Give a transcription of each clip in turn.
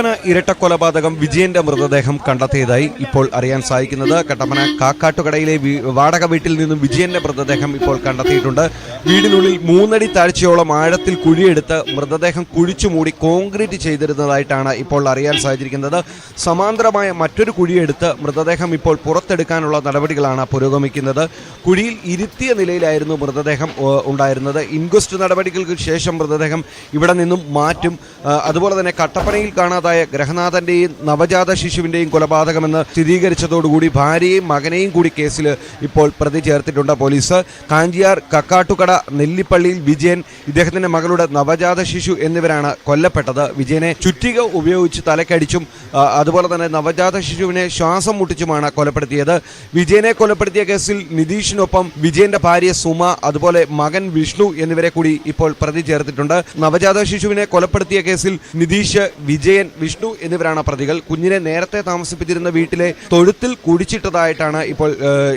കട്ടപ്പന ഇരട്ട കൊലപാതകം വിജയന്റെ മൃതദേഹം കണ്ടെത്തിയതായി ഇപ്പോൾ അറിയാൻ സാധിക്കുന്നത്. കട്ടപ്പന കാക്കാട്ടുകടയിലെ വാടക വീട്ടിൽ നിന്നും വിജയന്റെ മൃതദേഹം ഇപ്പോൾ കണ്ടെത്തിയിട്ടുണ്ട്. വീടിനുള്ളിൽ മൂന്നടി താഴ്ചയോളം ആഴത്തിൽ കുഴിയെടുത്ത് മൃതദേഹം കുഴിച്ചു മൂടി കോൺക്രീറ്റ് ചെയ്തിരുന്നതായിട്ടാണ് ഇപ്പോൾ അറിയാൻ സാധിച്ചിരിക്കുന്നത്. സമാന്തരമായ മറ്റൊരു കുഴിയെടുത്ത് മൃതദേഹം ഇപ്പോൾ പുറത്തെടുക്കാനുള്ള നടപടികളാണ് പുരോഗമിക്കുന്നത്. കുഴിയിൽ ഇരുത്തിയ നിലയിലായിരുന്നു മൃതദേഹം ഉണ്ടായിരുന്നത്. ഇൻക്വസ്റ്റ് നടപടികൾക്ക് ശേഷം മൃതദേഹം ഇവിടെ നിന്നും മാറ്റും. അതുപോലെ തന്നെ കട്ടപ്പനയിൽ കാണാതായ ഗ്രഹനാഥന്റെയും നവജാത ശിശുവിന്റെയും കൊലപാതകമെന്ന് സ്ഥിരീകരിച്ചതോടുകൂടി ഭാര്യയും മകനെയും കൂടി കേസിൽ ഇപ്പോൾ പ്രതി ചേർത്തിട്ടുണ്ട് പോലീസ്. കാഞ്ചിയാർ കക്കാട്ടുകട നെല്ലിപ്പള്ളിയിൽ വിജയൻ ഇദ്ദേഹത്തിന്റെ മകളുടെ നവജാത ശിശു എന്നിവരാണ് കൊല്ലപ്പെട്ടത്. വിജയനെ ചുറ്റിക ഉപയോഗിച്ച് തലക്കടിച്ചും അതുപോലെ തന്നെ നവജാത ശിശുവിനെ ശ്വാസം മുട്ടിച്ചുമാണ് കൊലപ്പെടുത്തിയത്. വിജയനെ കൊലപ്പെടുത്തിയ കേസിൽ നിതീഷിനൊപ്പം വിജയന്റെ ഭാര്യ സുമ അതുപോലെ മകൻ വിഷ്ണു എന്നിവരെ കൂടി ഇപ്പോൾ പ്രതി ചേർത്തിട്ടുണ്ട്. നവജാത ശിശുവിനെ കൊലപ്പെടുത്തിയ കേസിൽ നിതീഷ് വിജയൻ വിഷ്ണു എന്നിവരാണ് പ്രതികൾ. കുഞ്ഞിനെ നേരത്തെ താമസിപ്പിച്ചിരുന്ന വീട്ടിലെ തൊഴുത്തിൽ കുടിച്ചിട്ടതായിട്ടാണ് ഇപ്പോൾ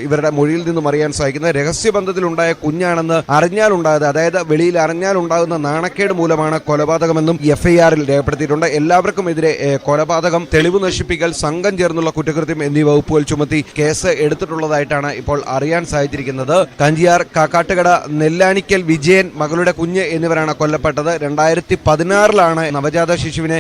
ഇവരുടെ മൊഴിയിൽ നിന്നും അറിയാൻ സാധിക്കുന്നത്. രഹസ്യബന്ധത്തിലുണ്ടായ കുഞ്ഞാണെന്ന് അറിഞ്ഞാലുണ്ടായത് അതായത് വെളിയിൽ അറിഞ്ഞാലുണ്ടാകുന്ന നാണക്കേട് മൂലമാണ് കൊലപാതകമെന്നും എഫ് ഐ ആറിൽ രേഖപ്പെടുത്തിയിട്ടുണ്ട്. എല്ലാവർക്കും എതിരെ കൊലപാതകം തെളിവ് നശിപ്പിക്കൽ സംഘം ചേർന്നുള്ള കുറ്റകൃത്യം എന്നീ വകുപ്പുകൾ ചുമത്തി കേസ് എടുത്തിട്ടുള്ളതായിട്ടാണ് ഇപ്പോൾ അറിയാൻ സാധിച്ചിരിക്കുന്നത്. കഞ്ചിയാർ കാക്കാട്ടുകട നെല്ലാനിക്കൽ വിജയൻ മകളുടെ കുഞ്ഞ് എന്നിവരാണ് കൊല്ലപ്പെട്ടത്. രണ്ടായിരത്തി പതിനാറിലാണ് നവജാത ശിശുവിനെ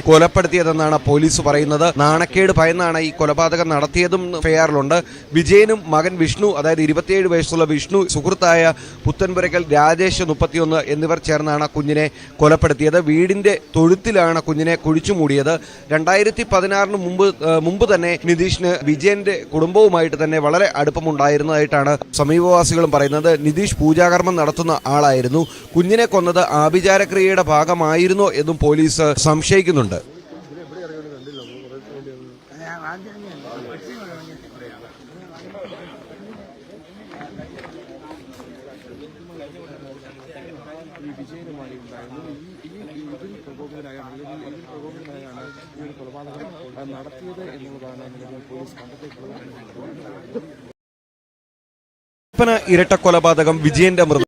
കൊലപ്പെടുത്തിയതെന്നാണ് പോലീസ് പറയുന്നത്. നാണക്കേട് ഭയന്നാണ് ഈ കൊലപാതകം നടത്തിയതും ഫെയറിലുണ്ട് വിജയനും മകൻ വിഷ്ണു അതായത് ഇരുപത്തിയേഴ് വയസ്സുള്ള വിഷ്ണു സുഹൃത്തായ പുത്തൻപുരക്കൽ രാജേഷ് മുപ്പത്തിയൊന്ന് എന്നിവർ ചേർന്നാണ് കുഞ്ഞിനെ കൊലപ്പെടുത്തിയത്. വീടിന്റെ തൊഴുത്തിലാണ് കുഞ്ഞിനെ കുഴിച്ചു മൂടിയത്. രണ്ടായിരത്തി പതിനാറിന് മുമ്പ് മുമ്പ് തന്നെ നിതീഷിന് വിജയന്റെ കുടുംബവുമായിട്ട് തന്നെ വളരെ അടുപ്പമുണ്ടായിരുന്നതായിട്ടാണ് സമീപവാസികളും പറയുന്നത്. നിതീഷ് പൂജാകർമ്മം നടത്തുന്ന ആളായിരുന്നു. കുഞ്ഞിനെ കൊന്നത് ആഭിചാരക്രിയയുടെ ഭാഗമായിരുന്നോ എന്നും പോലീസ് സംശയിക്കുന്നുണ്ട് ഈ വിജയനുമായി ഉണ്ടായിരുന്നു ഈ ഈ ഇതിൽ പ്രകോപിതനായാണ് അല്ലെങ്കിൽ ഇതിൽ പ്രകോപിതനായാണ് ഈ ഒരു കൊലപാതകം ആ, നടത്തിയത് എന്നുള്ളതാണ് നിലവിൽ പോലീസ് കണ്ടെത്തിയിട്ടുള്ളത് കട്ടപ്പന ഇരട്ട കൊലപാതകം വിജയന്റെ മൃത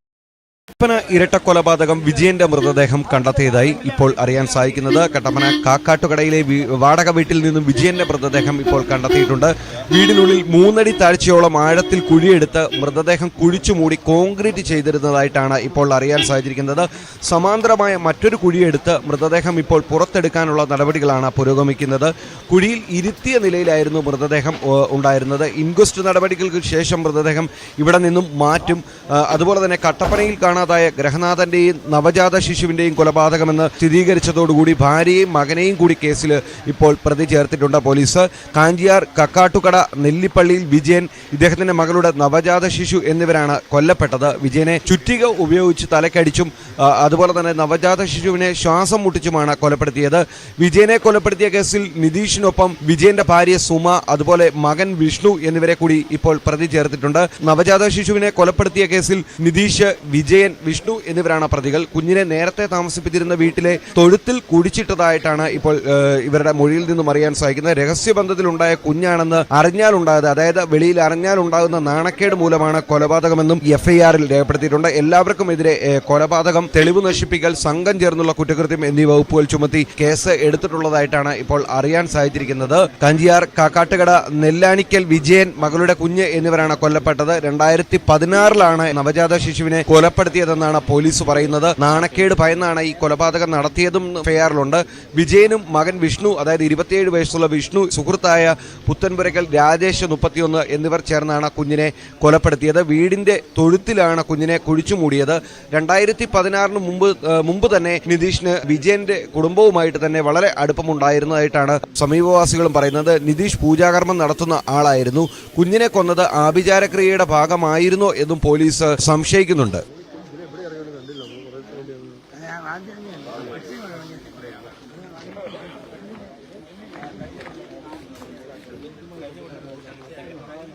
കട്ടപ്പന ഇരട്ട കൊലപാതകം വിജയന്റെ മൃതദേഹം കണ്ടെത്തിയതായി ഇപ്പോൾ അറിയാൻ സാധിക്കുന്നത്. കട്ടപ്പന കാക്കാട്ടുകടയിലെ വാടക വീട്ടിൽ നിന്നും വിജയന്റെ മൃതദേഹം ഇപ്പോൾ കണ്ടെത്തിയിട്ടുണ്ട്. വീടിനുള്ളിൽ മൂന്നടി താഴ്ചയോളം ആഴത്തിൽ കുഴിയെടുത്ത് മൃതദേഹം കുഴിച്ചു മൂടി കോൺക്രീറ്റ് ചെയ്തിരുന്നതായിട്ടാണ് ഇപ്പോൾ അറിയാൻ സാധിച്ചിരിക്കുന്നത്. സമാന്തരമായ മറ്റൊരു കുഴിയെടുത്ത് മൃതദേഹം ഇപ്പോൾ പുറത്തെടുക്കാനുള്ള നടപടികളാണ് പുരോഗമിക്കുന്നത്. കുഴിയിൽ ഇരുത്തിയ നിലയിലായിരുന്നു മൃതദേഹം ഉണ്ടായിരുന്നത്. ഇൻക്വസ്റ്റ് നടപടികൾക്ക് ശേഷം മൃതദേഹം ഇവിടെ നിന്നും മാറ്റും. അതുപോലെ തന്നെ കട്ടപ്പനയിൽ കാണാതായ ഗ്രഹനാഥന്റെയും നവജാത ശിശുവിന്റെയും കൊലപാതകമെന്ന് സ്ഥിരീകരിച്ചതോടുകൂടി ഭാര്യയും മകനെയും കൂടി കേസിൽ ഇപ്പോൾ പ്രതി ചേർത്തിട്ടുണ്ട് പോലീസ്. കാഞ്ചിയാർ കക്കാട്ടുകട നെല്ലിപ്പള്ളിയിൽ വിജയൻ ഇദ്ദേഹത്തിന്റെ മകളുടെ നവജാത ശിശു എന്നിവരാണ് കൊല്ലപ്പെട്ടത്. വിജയനെ ചുറ്റിക ഉപയോഗിച്ച് തലക്കടിച്ചും അതുപോലെ തന്നെ നവജാത ശിശുവിനെ ശ്വാസം മുട്ടിച്ചുമാണ് കൊലപ്പെടുത്തിയത്. വിജയനെ കൊലപ്പെടുത്തിയ കേസിൽ നിതീഷിനൊപ്പം വിജയന്റെ ഭാര്യ സുമ അതുപോലെ മകൻ വിഷ്ണു എന്നിവരെ കൂടി ഇപ്പോൾ പ്രതി ചേർത്തിട്ടുണ്ട്. നവജാത ശിശുവിനെ കൊലപ്പെടുത്തിയ കേസിൽ നിതീഷ് വിജയൻ വിഷ്ണു എന്നിവരാണ് പ്രതികൾ. കുഞ്ഞിനെ നേരത്തെ താമസിപ്പിച്ചിരുന്ന വീട്ടിലെ തൊഴുത്തിൽ കുടിച്ചിട്ടതായിട്ടാണ് ഇപ്പോൾ ഇവരുടെ മൊഴിയിൽ നിന്നും അറിയാൻ സാധിക്കുന്നത്. രഹസ്യബന്ധത്തിലുണ്ടായ കുഞ്ഞാണെന്ന് അറിഞ്ഞാലുണ്ടായത് അതായത് വെളിയിൽ അറിഞ്ഞാലുണ്ടാകുന്ന നാണക്കേട് മൂലമാണ് കൊലപാതകമെന്നും എഫ്ഐആറിൽ രേഖപ്പെടുത്തിയിട്ടുണ്ട്. എല്ലാവർക്കും എതിരെ കൊലപാതകം തെളിവ് നശിപ്പിക്കൽ സംഘം ചേർന്നുള്ള കുറ്റകൃത്യം എന്നീ വകുപ്പുകൾ ചുമത്തി കേസ് എടുത്തിട്ടുള്ളതായിട്ടാണ് ഇപ്പോൾ അറിയാൻ സാധിച്ചിരിക്കുന്നത്. കഞ്ചിയാർ കാക്കാട്ടുകട നെല്ലാനിക്കൽ വിജയൻ മകളുടെ കുഞ്ഞ് എന്നിവരാണ് കൊല്ലപ്പെട്ടത്. രണ്ടായിരത്തി പതിനാറിലാണ് നവജാത ശിശുവിനെ കൊലപ്പെടുത്തിയതെന്നാണ് പോലീസ് പറയുന്നത്. നാണക്കേട് ഭയന്നാണ് ഈ കൊലപാതകം നടത്തിയതും ഫെയറിലുണ്ട് വിജയനും മകൻ വിഷ്ണു അതായത് ഇരുപത്തിയേഴ് വയസ്സുള്ള വിഷ്ണു സുഹൃത്തായ പുത്തൻപുരക്കൽ രാജേഷ് മുപ്പത്തിയൊന്ന് എന്നിവർ ചേർന്നാണ് കുഞ്ഞിനെ കൊലപ്പെടുത്തിയത്. വീടിന്റെ തൊഴുത്തിലാണ് കുഞ്ഞിനെ കുഴിച്ചു മൂടിയത്. രണ്ടായിരത്തി പതിനാറിന് മുമ്പ് മുമ്പ് തന്നെ നിതീഷിന് വിജയന്റെ കുടുംബവുമായിട്ട് തന്നെ വളരെ അടുപ്പമുണ്ടായിരുന്നതായിട്ടാണ് സമീപവാസികളും പറയുന്നത്. നിതീഷ് പൂജാകർമ്മം നടത്തുന്ന ആളായിരുന്നു. കുഞ്ഞിനെ കൊന്നത് ആഭിചാരക്രിയയുടെ ഭാഗമായിരുന്നോ എന്നും പോലീസ് സംശയിക്കുന്നുണ്ട്.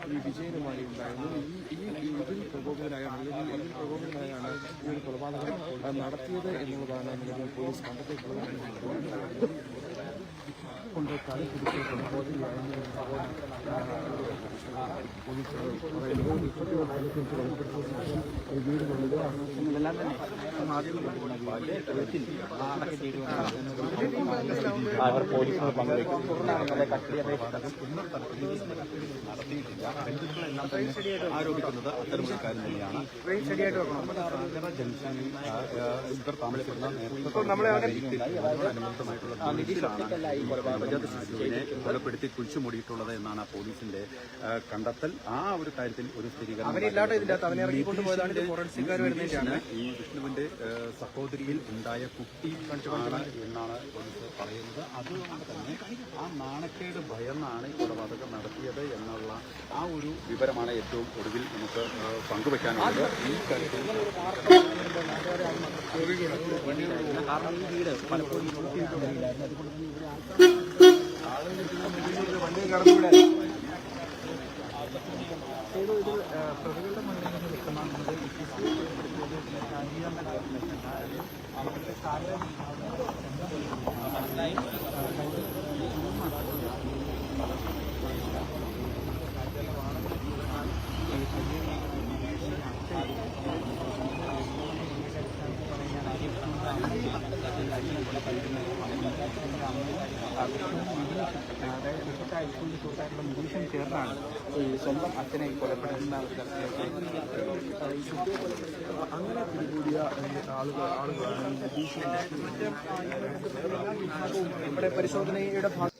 ഈ വിജയനുമായി ഉണ്ടായിരുന്നു. ഈ ഈ ഇതിൽ പ്രകോപിതനായാണ് അല്ലെങ്കിൽ ഇതിൽ പ്രകോപിതനായാണ് ഈ ഒരു കൊലപാതകം നടത്തിയത് എന്നുള്ളതാണ് നിലവിൽ പോലീസ് കണ്ടെത്തിയിട്ടുള്ളത്. കൊണ്ട് തല പിടിച്ച് കൊലപാതകയായിരുന്നു പോലീസ് പറയുന്നത് ഇപ്പോഴത്തെ കാലത്ത് കൊലപ്പെടുത്തിയ ശേഷം ഒരു വീടിനുള്ളിൽ ഇതെല്ലാം തന്നെ അവർ പോലീസിനോട് പങ്കുവയ്ക്കും ആരോപിക്കുന്നത് അത്തരമൊരു കാര്യം തന്നെയാണ് ജംഗ്ഷനിൽ ഇവർ താമസിക്കുന്ന നേരത്തെ നവജാത ശിശുവിനെ കൊലപ്പെടുത്തി കുഴിച്ചുമൂടിയിട്ടുള്ളത് എന്നാണ് പോലീസിന്റെ കണ്ടെത്തൽ. ആ ഒരു കാര്യത്തിൽ ഒരു സ്ഥിരീകരണം ഈ വിഷ്ണുവിന്റെ സഹോദരിയിൽ ഉണ്ടായ കുട്ടി ആണ് എന്നാണ് പോലീസ് പറയുന്നത് അതുകൊണ്ട് തന്നെ ആ നാണക്കേട് ഭയന്നാണ് ഈ കൊലപാതകം നടത്തിയത് എന്നുള്ള ആ ഒരു വിവരമാണ് ഏറ്റവും ഒടുവിൽ നമുക്ക് പങ്കുവെക്കാനുള്ളത് ഈ കാര്യത്തിൽ കാരണം ഈ വീട് പലപ്പോഴും അതുകൊണ്ട് പ്രതികളുടെ മണ്ണിൽ നിന്ന് വ്യക്തമാകുന്നത് അതായത് ഇപ്പോഴത്തെ ഹൈസ്കൂളിൽ തൊട്ടായിട്ടുള്ള നിരീക്ഷണം ചേർന്നാണ് ഈ സ്വന്തം അച്ഛനെ കൊലപ്പെടുത്തുന്ന അങ്ങനെ പിടികൂടിയ ആളുകൾ ആളുകളാണ് ഇവിടെ പരിശോധനയുടെ ഭാഗം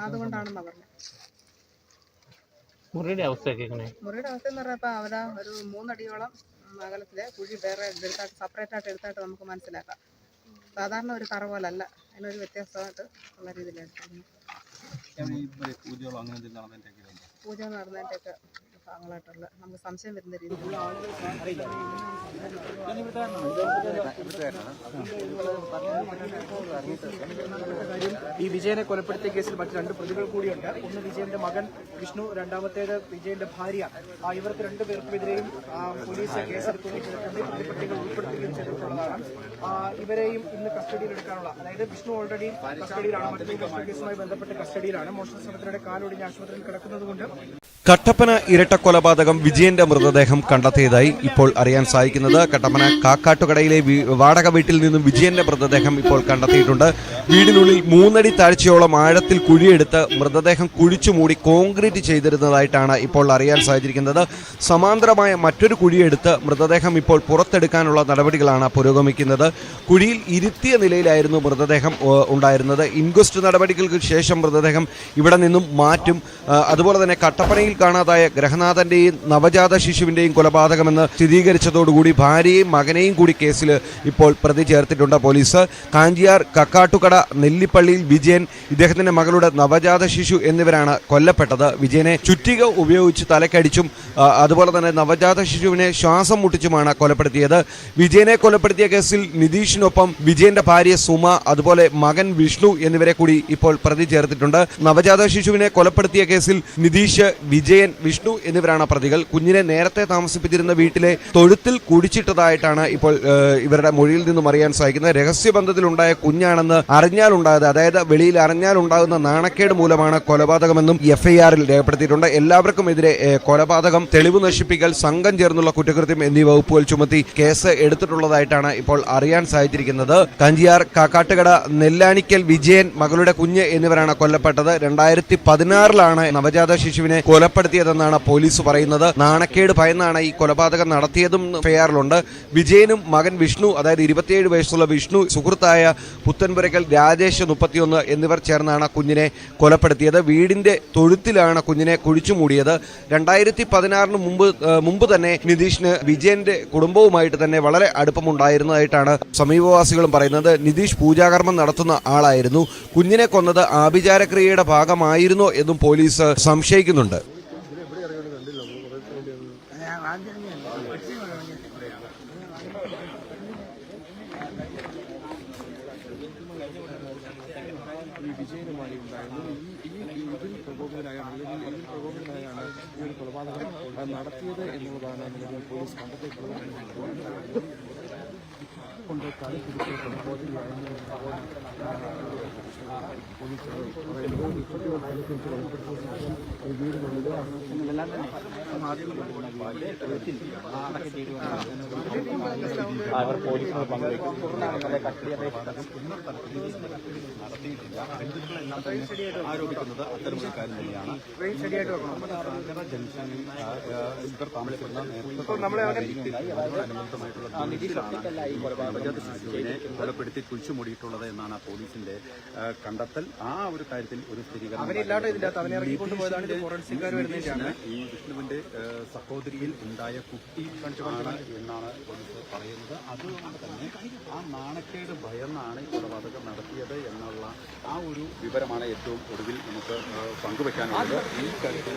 അതുകൊണ്ടാണെന്നാ പറഞ്ഞത് മുറിയുടെ അവസ്ഥയൊക്കെ എങ്ങനെ? മുറിയുടെ അവസ്ഥ എന്ന് പറഞ്ഞപ്പോൾ അവരാ ഒരു മൂന്നടിയോളം അകലത്തിൽ കുഴി വേറെ എടുത്തായിട്ട് സെപ്പറേറ്റ് ആയിട്ട് എടുത്തായിട്ട് നമുക്ക് മനസ്സിലാക്കാം. സാധാരണ ഒരു തറ പോലല്ല. അതിനൊരു വ്യത്യാസമായിട്ട് ഉള്ള രീതിയിലാണ് പൂജകൾ പൂജ നടന്നതിന്റെയൊക്കെ ഭാഗങ്ങളായിട്ടുള്ള നമുക്ക് സംശയം വരുന്ന രീതിയിൽ ഈ വിജയനെ കൊലപ്പെടുത്തിയ കേസിൽ മറ്റു രണ്ട് പ്രതികൾ കൂടിയുണ്ട്. ഒന്ന് വിജയന്റെ മകൻ വിഷ്ണു രണ്ടാമത്തേത് വിജയന്റെ ഭാര്യ. ആ, ഇവർക്ക് രണ്ടു പേർക്കുമെതിരെയും പോലീസ് കേസെടുക്കുകയും രണ്ട് പ്രതിപട്ടികൾ ഉൾപ്പെടുത്തുകയും ചെയ്തിട്ടുള്ളതാണ്. ആ, ഇവരെയും ഇന്ന് കസ്റ്റഡിയിൽ എടുക്കാനുള്ള അതായത് വിഷ്ണു ഓൾറെഡി കസ്റ്റഡിയിലാണ്. മറ്റൊരു കസ്റ്റഡി കേസുമായി ബന്ധപ്പെട്ട് കസ്റ്റഡിയിലാണ്. മോഷണ ശ്രമത്തിനിടെ കാലൊടിഞ്ഞ് ആശുപത്രിയിൽ കിടക്കുന്നത് കട്ടപ്പന കട്ടപ്പന ഇരട്ടക്കൊലപാതകം വിജയന്റെ മൃതദേഹം കണ്ടെത്തിയതായി ഇപ്പോൾ അറിയാൻ സാധിക്കുന്നത്. കട്ടപ്പന കാക്കാട്ടുകടയിലെ വാടക വീട്ടിൽ നിന്നും വിജയന്റെ മൃതദേഹം ഇപ്പോൾ കണ്ടെത്തിയിട്ടുണ്ട്. വീടിനുള്ളിൽ മൂന്നടി താഴ്ചയോളം ആഴത്തിൽ കുഴിയെടുത്ത് മൃതദേഹം കുഴിച്ചു മൂടി കോൺക്രീറ്റ് ചെയ്തിരുന്നതായിട്ടാണ് ഇപ്പോൾ അറിയാൻ സാധിച്ചിരിക്കുന്നത്. സമാന്തരമായ മറ്റൊരു കുഴിയെടുത്ത് മൃതദേഹം ഇപ്പോൾ പുറത്തെടുക്കാനുള്ള നടപടികളാണ് പുരോഗമിക്കുന്നത്. കുഴിയിൽ ഇരുത്തിയ നിലയിലായിരുന്നു മൃതദേഹം ഉണ്ടായിരുന്നത്. ഇൻക്വസ്റ്റ് നടപടികൾക്ക് ശേഷം മൃതദേഹം ഇവിടെ നിന്നും മാറ്റും. അതുപോലെ തന്നെ കട്ടപ്പനയിൽ കാണാതായ ഗ്രഹനാഥന്റെയും നവജാത ശിശുവിന്റെയും കൊലപാതകമെന്ന് സ്ഥിരീകരിച്ചതോടുകൂടി ഭാര്യയും മകനെയും കൂടി കേസിൽ ഇപ്പോൾ പ്രതി ചേർത്തിട്ടുണ്ട് പോലീസ്. കാഞ്ചിയാർ കക്കാട്ടുകട നെല്ലിപ്പള്ളിയിൽ വിജയൻ ഇദ്ദേഹത്തിന്റെ മകളുടെ നവജാത ശിശു എന്നിവരാണ് കൊല്ലപ്പെട്ടത്. വിജയനെ ചുറ്റിക ഉപയോഗിച്ച് തലക്കടിച്ചും അതുപോലെ തന്നെ നവജാത ശിശുവിനെ ശ്വാസം മുട്ടിച്ചുമാണ് കൊലപ്പെടുത്തിയത്. വിജയനെ കൊലപ്പെടുത്തിയ കേസിൽ നിതീഷിനൊപ്പം വിജയന്റെ ഭാര്യ സുമ അതുപോലെ മകൻ വിഷ്ണു എന്നിവരെ കൂടി ഇപ്പോൾ പ്രതി ചേർത്തിട്ടുണ്ട്. നവജാത ശിശുവിനെ കൊലപ്പെടുത്തിയ കേസിൽ നിതീഷ് വിജയൻ വിഷ്ണു എന്നിവരാണ് പ്രതികൾ. കുഞ്ഞിനെ നേരത്തെ താമസിപ്പിച്ചിരുന്ന വീട്ടിലെ തൊഴുത്തിൽ കുടിച്ചിട്ടതായിട്ടാണ് ഇപ്പോൾ ഇവരുടെ മൊഴിയിൽ നിന്നും അറിയാൻ സാധിക്കുന്നത്. രഹസ്യബന്ധത്തിലുണ്ടായ കുഞ്ഞാണെന്ന് അറിഞ്ഞാലുണ്ടായത് അതായത് വെളിയിൽ അറിഞ്ഞാലുണ്ടാകുന്ന നാണക്കേട് മൂലമാണ് കൊലപാതകമെന്നും എഫ്ഐആറിൽ രേഖപ്പെടുത്തിയിട്ടുണ്ട്. എല്ലാവർക്കും എതിരെ കൊലപാതകം തെളിവ് നശിപ്പിക്കൽ സംഘം ചേർന്നുള്ള കുറ്റകൃത്യം എന്നീ വകുപ്പുകൾ ചുമത്തി കേസ് എടുത്തിട്ടുള്ളതായിട്ടാണ് ഇപ്പോൾ അറിയാൻ സാധിച്ചിരിക്കുന്നത്. കഞ്ചിയാർ കാക്കാട്ടുകട നെല്ലാനിക്കൽ വിജയൻ മകളുടെ കുഞ്ഞ് എന്നിവരാണ് കൊല്ലപ്പെട്ടത്. രണ്ടായിരത്തി പതിനാറിലാണ് നവജാത ശിശുവിനെ കൊലപ്പെടുത്തിയതെന്നാണ് പോലീസ് പറയുന്നത് നാണക്കേട് ഭയന്നാണ് ഈ കൊലപാതകം നടത്തിയതും എഫ്ഐആറിലുണ്ട് വിജയനും മകൻ വിഷ്ണു അതായത് ഇരുപത്തിയേഴ് വയസ്സുള്ള വിഷ്ണു സുഹൃത്തായ പുത്തൻപുരക്കൽ രാജേഷ് മുപ്പത്തിയൊന്ന് എന്നിവർ ചേർന്നാണ് കുഞ്ഞിനെ കൊലപ്പെടുത്തിയത്. വീടിന്റെ തൊഴുത്തിലാണ് കുഞ്ഞിനെ കുഴിച്ചു മൂടിയത്. രണ്ടായിരത്തി പതിനാറിന് മുമ്പ് മുമ്പ് തന്നെ നിതീഷിന് വിജയന്റെ കുടുംബവുമായിട്ട് തന്നെ വളരെ അടുപ്പമുണ്ടായിരുന്നതായിട്ടാണ് സമീപവാസികളും പറയുന്നത്. നിതീഷ് പൂജാകർമ്മം നടത്തുന്ന ആളായിരുന്നു. കുഞ്ഞിനെ കൊന്നത് ആഭിചാരക്രിയയുടെ ഭാഗമായിരുന്നോ എന്നും പോലീസ് സംശയിക്കുന്നുണ്ട് ഈ വിജയനുമായി ഉണ്ടായിരുന്നു ഈ ഈ ഈ ഇതിൽ പ്രകോപിതനായാണ് അല്ലെങ്കിൽ ഇതിൽ പ്രകോപിതനായാണ് ഈ ഒരു കൊലപാതകം ആ, നടത്തിയത് കളി പിടിച്ച് അവർ പോലീസിനോട് പങ്കുവയ്ക്കും ആരോപിക്കുന്നത് അത്തരമൊരു കാര്യം തന്നെയാണ് ജംഗ്ഷനിൽ താമസിക്കുന്ന നേരത്തെ അനുബന്ധമായിട്ടുള്ള ഈ നവജാത ശിശുവിനെ കൊലപ്പെടുത്തി കുഴിച്ചുമൂടിയിട്ടുള്ളത് എന്നാണ് ആ പോലീസിന്റെ കണ്ടെത്തൽ. ആ ഒരു കാര്യത്തിൽ ഒരു സ്ഥിരീകരണം ഈ വിഷ്ണുവിന്റെ സഹോദരിയിൽ ഉണ്ടായ കുട്ടി എന്നാണ് പോലീസ് പറയുന്നത്. അതുകൊണ്ട് തന്നെ ആ നാണക്കേട് ഭയന്നാണ് ഈ കൊലപാതകം നടത്തിയത് എന്നുള്ള ആ ഒരു വിവരമാണ് ഏറ്റവും ഒടുവിൽ നമുക്ക് പങ്കുവെക്കാനുള്ളത്. ഈ കാര്യത്തിൽ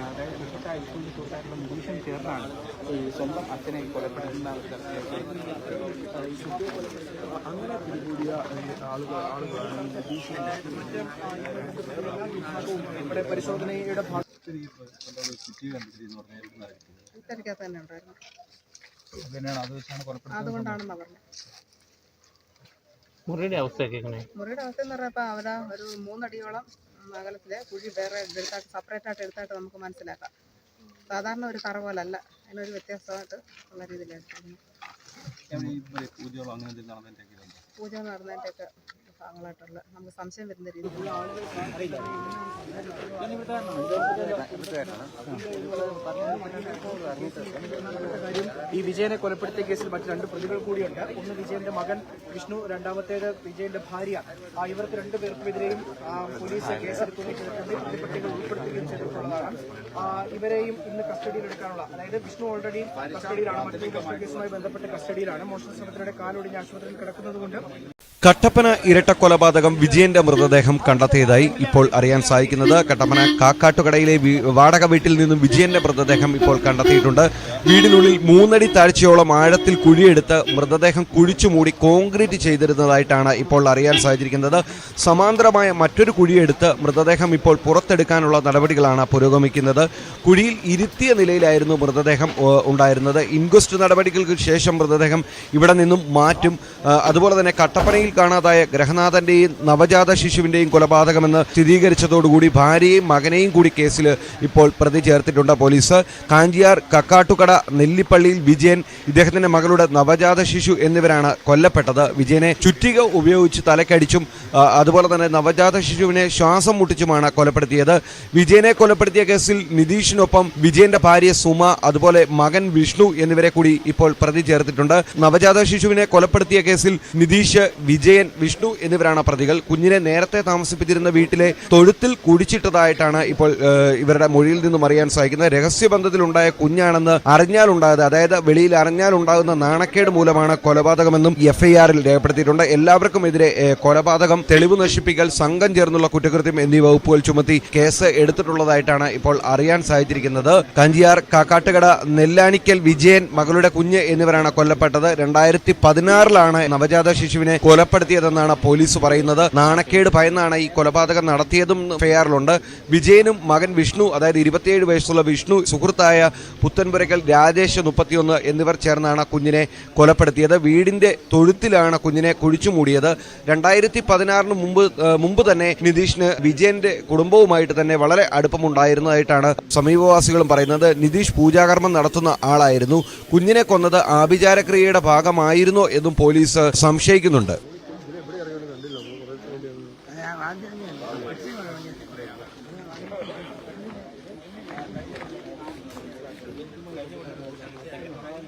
അതായത് ഇപ്പോഴത്തെ ഹൈസ്കൂളിൽ സുഹൃത്തായിട്ടുള്ള നിരീക്ഷൻ ചേർന്നാണ്. ഈ സ്വന്തം അച്ഛനെ കൊലപ്പെടുത്തുന്ന അങ്ങനെ പിടികൂടിയ ആളുകൾ ആളുകളാണ് ഇവിടെ പരിശോധനയുടെ ഭാഗം അതുകൊണ്ടാണെന്നാ പറഞ്ഞത്. മുറിയുടെ അവസ്ഥയൊക്കെ മുറിയുടെ അവസ്ഥ എന്ന് പറഞ്ഞപ്പോ അവരാ ഒരു മൂന്നടിയോളം ഉം, അകലത്തിലെ കുഴി വേറെ എടുത്തായിട്ട് സെപ്പറേറ്റ് ആയിട്ട് എടുത്തായിട്ട് നമുക്ക് മനസ്സിലാക്കാം. സാധാരണ ഒരു കറ പോലല്ല. അതിനൊരു വ്യത്യാസമായിട്ട് ഉള്ള രീതിയിലാണ് പൂജ നടന്നതിന്റെയൊക്കെ ഭാഗങ്ങളായിട്ടുള്ള നമുക്ക് സംശയം വരുന്ന രീതിയിൽ. ഈ വിജയനെ കൊലപ്പെടുത്തിയ കേസിൽ മറ്റ് രണ്ട് പ്രതികൾ കൂടിയുണ്ട്. ഒന്ന് വിജയന്റെ മകൻ വിഷ്ണു രണ്ടാമത്തേത് വിജയന്റെ ഭാര്യ. ആ ഇവർക്ക് രണ്ടുപേർക്കുമെതിരെയും പോലീസ് ചെയ്തിട്ടുണ്ട്. പ്രതിപട്ടികൾ ഉൾപ്പെടുത്തുകയും ചെയ്തിട്ടുള്ളതാണ്. ഇവരെയും ഇന്ന് കസ്റ്റഡിയിൽ എടുക്കാനുള്ള അതായത് വിഷ്ണു ഓൾറെഡി കസ്റ്റഡിയിലാണ്. മറ്റൊരു കേസുമായി ബന്ധപ്പെട്ട് കസ്റ്റഡിയിലാണ്. മോഷണ ശ്രമത്തിനിടെ കാലൊടിഞ്ഞ് ആശുപത്രിയിൽ കിടക്കുന്നതുകൊണ്ട് കട്ടപ്പന ഇരട്ടക്കൊലപാതകം വിജയന്റെ മൃതദേഹം കണ്ടെത്തിയതായി ഇപ്പോൾ അറിയാൻ സാധിക്കുന്നത്. കട്ടപ്പന കാക്കാട്ടുകടയിലെ വാടക വീട്ടിൽ നിന്നും വിജയന്റെ മൃതദേഹം ഇപ്പോൾ കണ്ടെത്തിയിട്ടുണ്ട്. വീടിനുള്ളിൽ മൂന്നടി താഴ്ചയോളം ആഴത്തിൽ കുഴിയെടുത്ത് മൃതദേഹം കുഴിച്ചു മൂടി കോൺക്രീറ്റ് ചെയ്തിരുന്നതായിട്ടാണ് ഇപ്പോൾ അറിയാൻ സാധിച്ചിരിക്കുന്നത്. സമാന്തരമായ മറ്റൊരു കുഴിയെടുത്ത് മൃതദേഹം ഇപ്പോൾ പുറത്തെടുക്കാനുള്ള നടപടികളാണ് പുരോഗമിക്കുന്നത്. കുഴിയിൽ ഇരുത്തിയ നിലയിലായിരുന്നു മൃതദേഹം ഉണ്ടായിരുന്നത്. ഇൻക്വസ്റ്റ് നടപടികൾക്ക് ശേഷം മൃതദേഹം ഇവിടെ നിന്നും മാറ്റും. അതുപോലെ തന്നെ കട്ടപ്പനയിൽ കാണാതായ ഗ്രഹനാഥന്റെയും നവജാത ശിശുവിന്റെയും കൊലപാതകമെന്ന് സ്ഥിരീകരിച്ചതോടുകൂടി ഭാര്യയും മകനെയും കൂടി കേസിൽ ഇപ്പോൾ പ്രതി ചേർത്തിട്ടുണ്ട് പോലീസ്. കാഞ്ചിയാർ കക്കാട്ടുകട നെല്ലിപ്പള്ളിയിൽ വിജയൻ ഇദ്ദേഹത്തിന്റെ മകളുടെ നവജാത ശിശു എന്നിവരാണ് കൊല്ലപ്പെട്ടത്. വിജയനെ ചുറ്റിക ഉപയോഗിച്ച് തലക്കടിച്ചും അതുപോലെ തന്നെ നവജാത ശിശുവിനെ ശ്വാസം മുട്ടിച്ചുമാണ് കൊലപ്പെടുത്തിയത്. വിജയനെ കൊലപ്പെടുത്തിയ കേസിൽ നിതീഷിനൊപ്പം വിജയന്റെ ഭാര്യ സുമ അതുപോലെ മകൻ വിഷ്ണു എന്നിവരെ കൂടി ഇപ്പോൾ പ്രതി ചേർത്തിട്ടുണ്ട്. നവജാത ശിശുവിനെ കൊലപ്പെടുത്തിയ കേസിൽ നിതീഷ് വിജയൻ വിഷ്ണു എന്നിവരാണ് പ്രതികൾ. കുഞ്ഞിനെ നേരത്തെ താമസിപ്പിച്ചിരുന്ന വീട്ടിലെ തൊഴുത്തിൽ കുടിച്ചിട്ടതായിട്ടാണ് ഇപ്പോൾ ഇവരുടെ മൊഴിയിൽ നിന്നും അറിയാൻ സാധിക്കുന്നത്. രഹസ്യബന്ധത്തിലുണ്ടായ കുഞ്ഞാണെന്ന് അറിഞ്ഞാലുണ്ടായത് അതായത് വെളിയിൽ അറിഞ്ഞാലുണ്ടാകുന്ന നാണക്കേട് മൂലമാണ് കൊലപാതകമെന്നും എഫ് ഐ ആറിൽ രേഖപ്പെടുത്തിയിട്ടുണ്ട്. എല്ലാവർക്കും എതിരെ കൊലപാതകം തെളിവ് നശിപ്പിക്കൽ സംഘം ചേർന്നുള്ള കുറ്റകൃത്യം എന്നീ വകുപ്പുകൾ ചുമത്തി കേസ് എടുത്തിട്ടുള്ളതായിട്ടാണ് ഇപ്പോൾ അറിയാൻ സാധിച്ചിരിക്കുന്നത്. കഞ്ചിയാർ കാക്കാട്ടുകട നെല്ലാനിക്കൽ വിജയൻ മകളുടെ കുഞ്ഞ് എന്നിവരാണ് കൊല്ലപ്പെട്ടത്. രണ്ടായിരത്തി പതിനാറിലാണ് നവജാത ശിശുവിനെ കൊലപ്പെടുത്തിയതെന്നാണ് പോലീസ് പറയുന്നത്. നാണക്കേട് ഭയന്നാണ് ഈ കൊലപാതകം നടത്തിയതും ഫെയറിലുണ്ട് വിജയനും മകൻ വിഷ്ണു അതായത് ഇരുപത്തിയേഴ് വയസ്സുള്ള വിഷ്ണു സുഹൃത്തായ പുത്തൻപുരയ്ക്കൽ രാജേഷ് മുപ്പത്തിയൊന്ന് എന്നിവർ ചേർന്നാണ് കുഞ്ഞിനെ കൊലപ്പെടുത്തിയത്. വീടിന്റെ തൊഴുത്തിലാണ് കുഞ്ഞിനെ കുഴിച്ചു മൂടിയത്. രണ്ടായിരത്തി പതിനാറിന് മുമ്പ് മുമ്പ് തന്നെ നിതീഷിന് വിജയന്റെ കുടുംബവുമായിട്ട് തന്നെ വളരെ അടുപ്പമുണ്ടായിരുന്നതായിട്ടാണ് സമീപവാസികളും പറയുന്നത്. നിതീഷ് പൂജാകർമ്മം നടത്തുന്ന ആളായിരുന്നു. കുഞ്ഞിനെ കൊന്നത് ആഭിചാരക്രിയയുടെ ഭാഗമായിരുന്നോ എന്നും പോലീസ് സംശയിക്കുന്നുണ്ട്.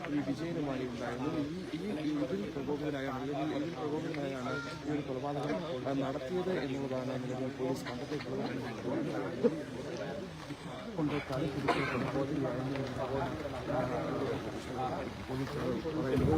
ഈ വിജയനുമായി ഉണ്ടായിരുന്നു ഈ ഈ ഇതിൽ പ്രകോപിതനായാണ് അല്ലെങ്കിൽ ഇതിൽ പ്രകോപിതനായാണ് ഈ ഒരു കൊലപാതകം നടത്തിയത് എന്നുള്ളതാണ് നിലവിൽ പോലീസ് കണ്ടെത്തിയിട്ടുള്ളത് കൊണ്ട് തല പിടിച്ച് കൊലപാതകയായിരുന്നു പോലീസ് പറയുന്നത്